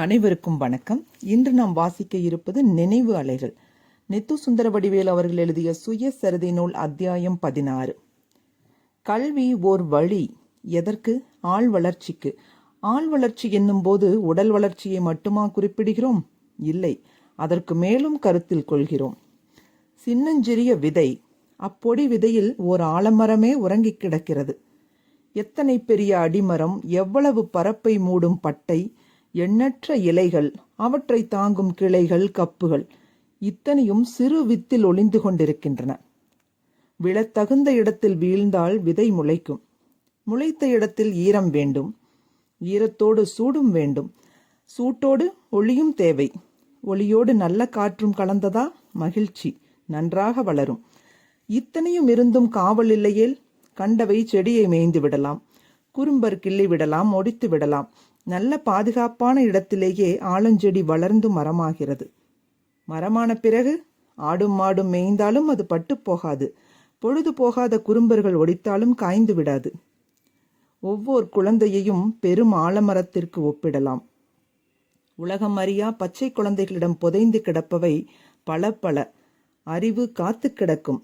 அனைவருக்கும் வணக்கம். இன்று நாம் வாசிக்க இருப்பது நினைவு அலைகள். நித்து சுந்தரவடிவேல் அவர்கள் எழுதிய சுயசரிதை நூல் அத்தியாயம் பதினாறு. கல்வி ஓர் வழி. எதற்கு? ஆள் வளர்ச்சிக்கு. ஆள் வளர்ச்சி என்னும் போது உடல் வளர்ச்சியை மட்டுமா குறிப்பிடுகிறோம்? இல்லை. அதற்கு மேலும் கருத்தில் கொள்கிறோம். சின்னஞ்சிறிய விதை. அப்பொடி விதையில் ஓர் ஆலமரமே உறங்கிக் கிடக்கிறது. எத்தனை பெரிய அடிமரம் எவ்வளவு பரப்பை மூடும் பட்டை எண்ணற்ற இலைகள் அவற்றை தாங்கும் கிளைகள் கப்புகள் இத்தனையும் சிறு வித்தில் ஒளிந்து கொண்டிருக்கின்றன. விழத்தகுந்த இடத்தில் வீழ்ந்தால் விதை முளைக்கும். முளைத்த இடத்தில் ஈரம் வேண்டும். ஈரத்தோடு சூடும் வேண்டும். சூட்டோடு ஒளியும் தேவை. ஒளியோடு நல்ல காற்றும் கலந்ததா? மகிழ்ச்சி. நன்றாக வளரும். இத்தனையும் இருந்தும் காவல் இல்லையேல் கண்டவை செடியை மேய்ந்து விடலாம். குறும்பர் கிள்ளி விடலாம் ஒடித்து விடலாம். நல்ல பாதுகாப்பான இடத்திலேயே ஆலஞ்செடி வளர்ந்து மரமாகிறது. மரமான பிறகு ஆடும் மாடும் மேய்ந்தாலும் அது பட்டு போகாது. பொழுது போகாத குறும்பர்கள் ஒடித்தாலும் காய்ந்து விடாது. ஒவ்வொரு குழந்தையையும் பெரும் ஆலமரத்திற்கு ஒப்பிடலாம். உலகம் அறியா பச்சை குழந்தைகளிடம் புதைந்து கிடப்பவை பல பல. அறிவு காத்து கிடக்கும்.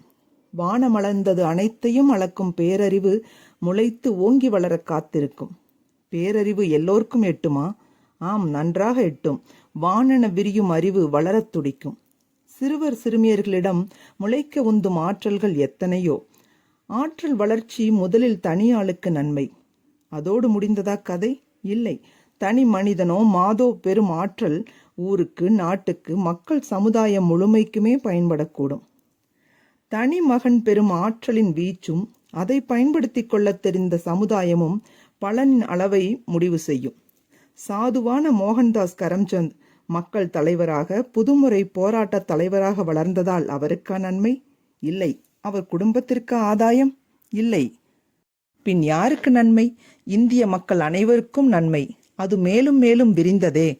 வானமளர்ந்தது அனைத்தையும் அளக்கும் பேரறிவு முளைத்து ஓங்கி வளர காத்திருக்கும். பேரறிவு எல்லோருக்கும் எட்டுமா? ஆம் நன்றாக எட்டும். வானென விரியும் அறிவு வளரத் துடிக்கும். சிறுவர் சிறுமியர்களிடம் முளைக்க உந்தும் ஆற்றல்கள் எத்தனையோ? ஆற்றல் வளர்ச்சி முதலில் தனியாளுக்கு நன்மை. அதோடு முடிந்ததா கதை? இல்லை. தனி மனிதனோ மாதோ பெரும் ஆற்றல் ஊருக்கு நாட்டுக்கு மக்கள் சமுதாயம் முழுமைக்குமே பயன்படக்கூடும். தனி மகன் பெரும் ஆற்றலின் வீச்சும் அதை பயன்படுத்திக் கொள்ளத் தெரிந்த சமுதாயமும் பலனின் அளவை முடிவு செய்யும். சாதுவான மோகன்தாஸ் கரம்சந்த் மக்கள் தலைவராக புதுமுறை போராட்ட தலைவராக வளர்ந்ததால் அவருக்கா நன்மை? இல்லை. அவர் குடும்பத்திற்கு ஆதாயம்? இல்லை. பின் யாருக்கு நன்மை? இந்திய மக்கள் அனைவருக்கும் நன்மை. அது மேலும் மேலும் விரிந்ததே.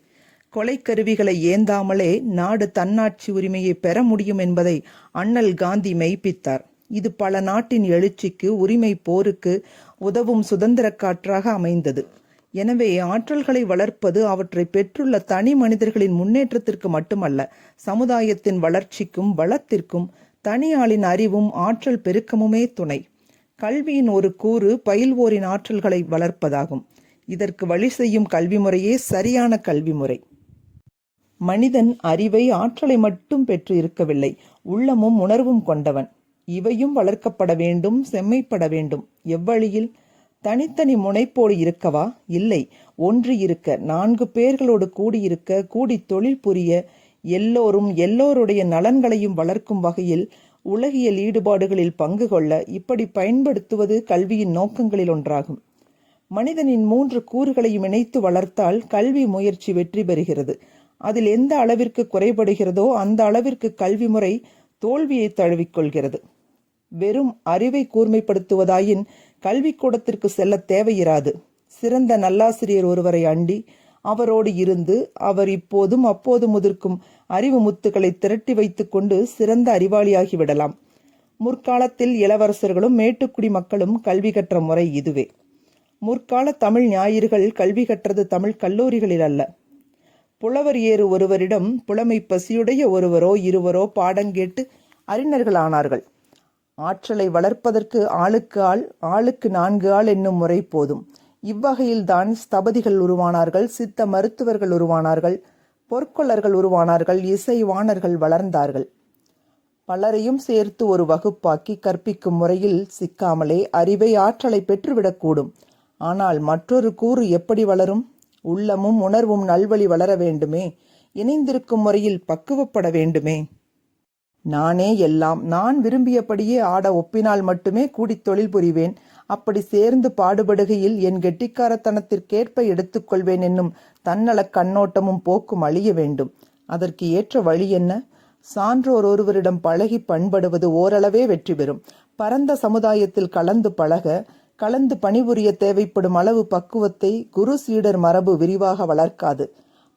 கொலைக்கருவிகளை ஏந்தாமலே நாடு தன்னாட்சி உரிமையை பெற முடியும் என்பதை அண்ணல் காந்தி மெய்ப்பித்தார். இது பல நாட்டின் எழுச்சிக்கு உரிமை போருக்கு உதவும் சுதந்திர காற்றாக அமைந்தது. எனவே ஆற்றல்களை வளர்ப்பது அவற்றை பெற்றுள்ள தனி மனிதர்களின் முன்னேற்றத்திற்கு மட்டுமல்ல சமுதாயத்தின் வளர்ச்சிக்கும் வளத்திற்கும் தனியாளின் அறிவும் ஆற்றல் பெருக்கமுமே துணை. கல்வியின் ஒரு கூறு பயில்வோரின் ஆற்றல்களை வளர்ப்பதாகும். இதற்கு வழி செய்யும் கல்வி முறையே சரியான கல்வி முறை. மனிதன் அறிவை ஆற்றலை மட்டும் பெற்று இருக்கவில்லை உள்ளமும் உணர்வும் கொண்டவன். இவையும் வளர்க்கப்பட வேண்டும் செம்மைப்பட வேண்டும். எவ்வழியில்? தனித்தனி முனைப்போடு இருக்கவா? இல்லை. ஒன்று இருக்க நான்கு பேர்களோடு கூடியிருக்க கூடி தொழில் புரிய எல்லோரும் எல்லோருடைய நலன்களையும் வளர்க்கும் வகையில் உலகியல் ஈடுபாடுகளில் பங்கு கொள்ள இப்படி பயன்படுத்துவது கல்வியின் நோக்கங்களில் ஒன்றாகும். மனிதனின் மூன்று கூறுகளையும் இணைத்து வளர்த்தால் கல்வி முயற்சி வெற்றி பெறுகிறது. அதில் எந்த அளவிற்கு குறைபடுகிறதோ அந்த அளவிற்கு கல்வி முறை தோல்வியை தழுவிக்கொள்கிறது வெறும் அறிவை கூர்மைப்படுத்துவதாயின் கல்விக்கூடத்திற்கு செல்ல தேவையிராது. சிறந்த நல்லாசிரியர் ஒருவரை அண்டி அவரோடு இருந்து அவர் இப்போதும் அப்போதும் முதிர்க்கும் அறிவு முத்துக்களை திரட்டி வைத்துக்கொண்டு சிறந்த அறிவாளியாகி விடலாம். முற்காலத்தில் இளவரசர்களும் மேட்டுக்குடி மக்களும் கல்வி கற்ற முறை இதுவே. முற்கால தமிழ் ஞாயிறுகள் கல்வி கற்றது தமிழ் கல்லூரிகளில் அல்ல. புலவர் ஏறு ஒருவரிடம் புலமை பசியுடைய ஒருவரோ இருவரோ பாடங்கேட்டு அறிஞர்களானார்கள். ஆற்றலை வளர்ப்பதற்கு ஆளுக்கு ஆள் ஆளுக்கு நான்கு ஆள் என்னும் முறை போதும். இவ்வகையில்தான் ஸ்தபதிகள் உருவானார்கள் சித்த மருத்துவர்கள் உருவானார்கள் பொற்கொள்ளர்கள் உருவானார்கள் இசைவாணர்கள் வளர்ந்தார்கள். பலரையும் சேர்த்து ஒரு வகுப்பாக்கி கற்பிக்கும் முறையில் சிக்காமலே அறிவை ஆற்றலை பெற்றுவிடக்கூடும். ஆனால் மற்றொரு கூறு எப்படி வளரும்? உள்ளமும் உணர்வும் நல்வழி வளர வேண்டுமே இணைந்திருக்கும் முறையில் பக்குவப்பட வேண்டுமே. நானே எல்லாம் நான் விரும்பியபடியே ஆட ஒப்பினால் மட்டுமே கூடி தொழில் புரிவேன். அப்படி சேர்ந்து பாடுபடுகையில் என் கெட்டிக்காரத்தனத்திற்கேற்ப எடுத்துக்கொள்வேன் என்னும் தன்னலக் கண்ணோட்டமும் போக்கும் அழிய வேண்டும். அதற்கு ஏற்ற வழி என்ன? சான்றோர் ஒருவரிடம் பழகி பண்படுவது ஓரளவே வெற்றி பெறும். பரந்த சமுதாயத்தில் கலந்து பழக கலந்து பணிபுரிய தேவைப்படும் அளவு பக்குவத்தை குரு சீடர் மரபு விரிவாக வளர்க்காது.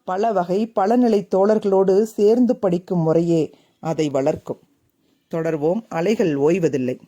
பல வகை பலநிலை தோழர்களோடு சேர்ந்து படிக்கும் முறையே அதை வளர்க்கும். தொடர்வோம். அலைகள் ஓய்வதில்லை.